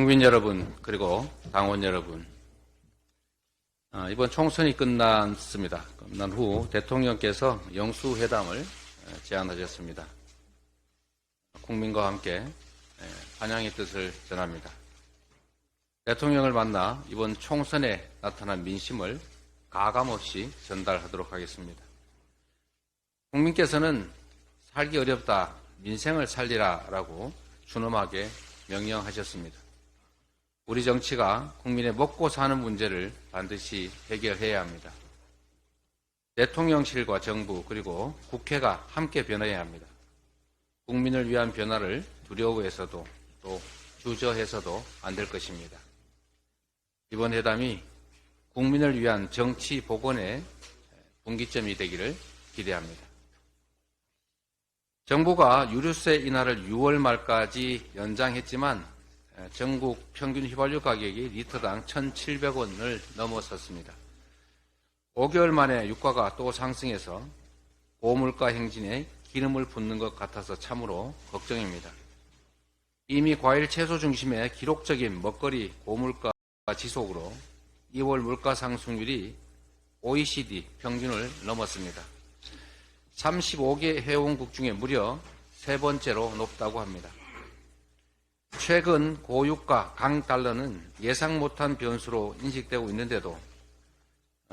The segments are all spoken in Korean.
국민 여러분, 그리고 당원 여러분, 아, 이번 총선이 끝났습니다. 끝난 후 대통령께서 영수회담을 에, 제안하셨습니다. 국민과 함께 에, 환영의 뜻을 전합니다. 대통령을 만나 이번 총선에 나타난 민심을 가감없이 전달하도록 하겠습니다. 국민께서는 살기 어렵다, 민생을 살리라 라고 준엄하게 명령하셨습니다. 우리 정치가 국민의 먹고 사는 문제를 반드시 해결해야 합니다. 대통령실과 정부 그리고 국회가 함께 변해야 합니다. 국민을 위한 변화를 두려워해서도 또 주저해서도 안 될 것입니다. 이번 회담이 국민을 위한 정치 복원의 분기점이 되기를 기대합니다. 정부가 유류세 인하를 6월 말까지 연장했지만 전국 평균 휘발유 가격이 리터당 1,700원을 넘어섰습니다. 5개월 만에 유가가 또 상승해서 고물가 행진에 기름을 붓는 것 같아서 참으로 걱정입니다. 이미 과일 채소 중심의 기록적인 먹거리 고물가 지속으로 2월 물가 상승률이 OECD 평균을 넘었습니다. 35개 회원국 중에 무려 세 번째로 높다고 합니다. 최근 고유가 강달러는 예상 못한 변수로 인식되고 있는데도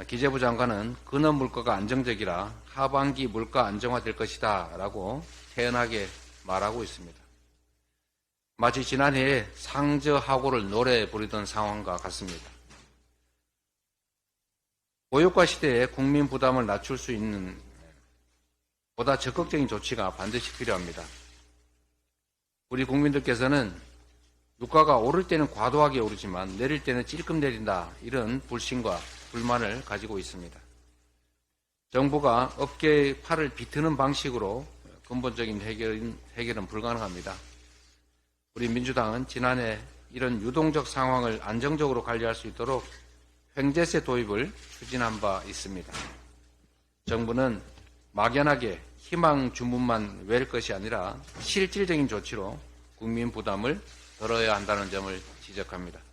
기재부 장관은 근원 물가가 안정적이라 하반기 물가 안정화될 것이다 라고 태연하게 말하고 있습니다. 마치 지난해에 상저하고를 노래 부르던 상황과 같습니다. 고유가 시대에 국민 부담을 낮출 수 있는 보다 적극적인 조치가 반드시 필요합니다. 우리 국민들께서는 유가가 오를 때는 과도하게 오르지만 내릴 때는 찔끔 내린다 이런 불신과 불만을 가지고 있습니다. 정부가 어깨의 팔을 비트는 방식으로 근본적인 해결은, 해결은 불가능합니다. 우리 민주당은 지난해 이런 유동적 상황을 안정적으로 관리할 수 있도록 횡재세 도입을 추진한 바 있습니다. 정부는 막연하게 희망 주문만 외울 것이 아니라 실질적인 조치로 국민 부담을 덜어야 한다는 점을 지적합니다.